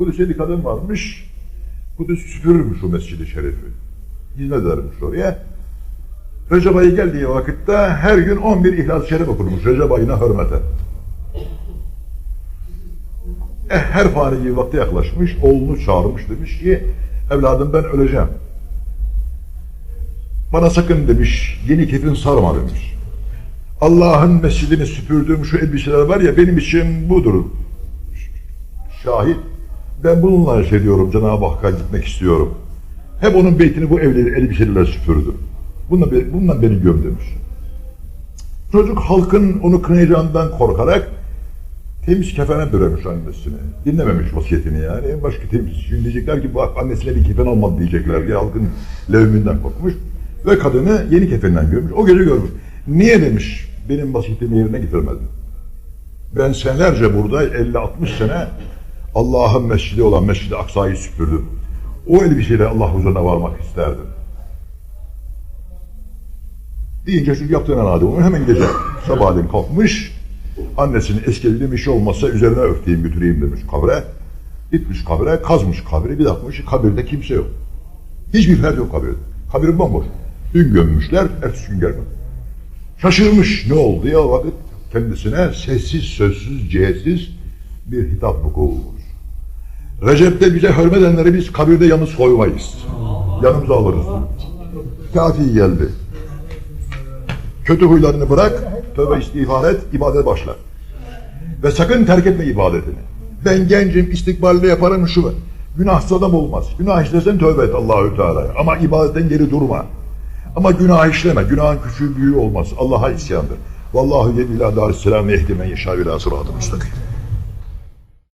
Kudüs'e bir kadın varmış. Kudüs süpürürmüş o mescidi şerifi. Hizmet edermiş oraya. Recep ayı geldiği vakitte her gün 11 İhlas-ı Şerif okurmuş Recep ayına hürmeten. Eh, her fani gibi vakti yaklaşmış, oğlunu çağırmış demiş ki, evladım ben öleceğim. Bana sakın demiş, yeni kefin sarma demiş. Allah'ın mescidini süpürdüğüm şu elbiseler var ya benim için budur. Şahit, ben bununla şey diyorum, Cenab-ı Hakk'a gitmek istiyorum. Hep onun beytini bu evleri elbiselerle süpürdüm. Bununla, bununla beni göm demiş. Çocuk halkın onu kınayacağından korkarak temiz kefene bürümüş annesini. Dinlememiş vasiyetini yani. Başka temiz. Şimdi diyecekler ki bak annesine bir kefen olmadı diyecekler diye halkın levminden korkmuş. Ve kadını yeni kefenden görmüş. O gece görmüş. Niye demiş benim vasiyetimi yerine getirmedin. Ben senelerce burada 50-60 sene Allah'ın mescidi olan Mescid-i Aksa'yı süpürdüm. O elbiseyle Allah huzuruna varmak isterdim. Deyince çocuk yaptığına nadir onu hemen gece sabahleyin kalkmış. Annesinin eski demiş olmazsa üzerine örteyim götüreyim demiş kabre. Gitmiş kabre kazmış kabri bir bakmış kabirde kimse yok. Hiçbir fert yok kabirde. Kabir bomboş. Dün gömmüşler, ertesi gün gelmedi. Şaşırmış ne oldu ya vakit kendisine sessiz sözsüz cihetsiz bir hitap vuku bulmuş. Recep'te bize hürmet edenleri biz kabirde yalnız koymayız. Yanımıza alırız. Kafi geldi. Kötü huylarını bırak, tövbe istiğfar et, ibadete başla. Ve sakın terk etme ibadetini. Ben gencim, istikballi yaparım şu. Günahsız adam olmaz. Günah işlesen tövbe et Allahü Teala. Ama ibadetten geri durma. Ama günah işleme. Günahın küçüğü büyüğü olmaz. Allah'a isyandır. Vallahu yedilâ dârisselâm ve ehdi men yeşâ ilâ sıratı müstakim.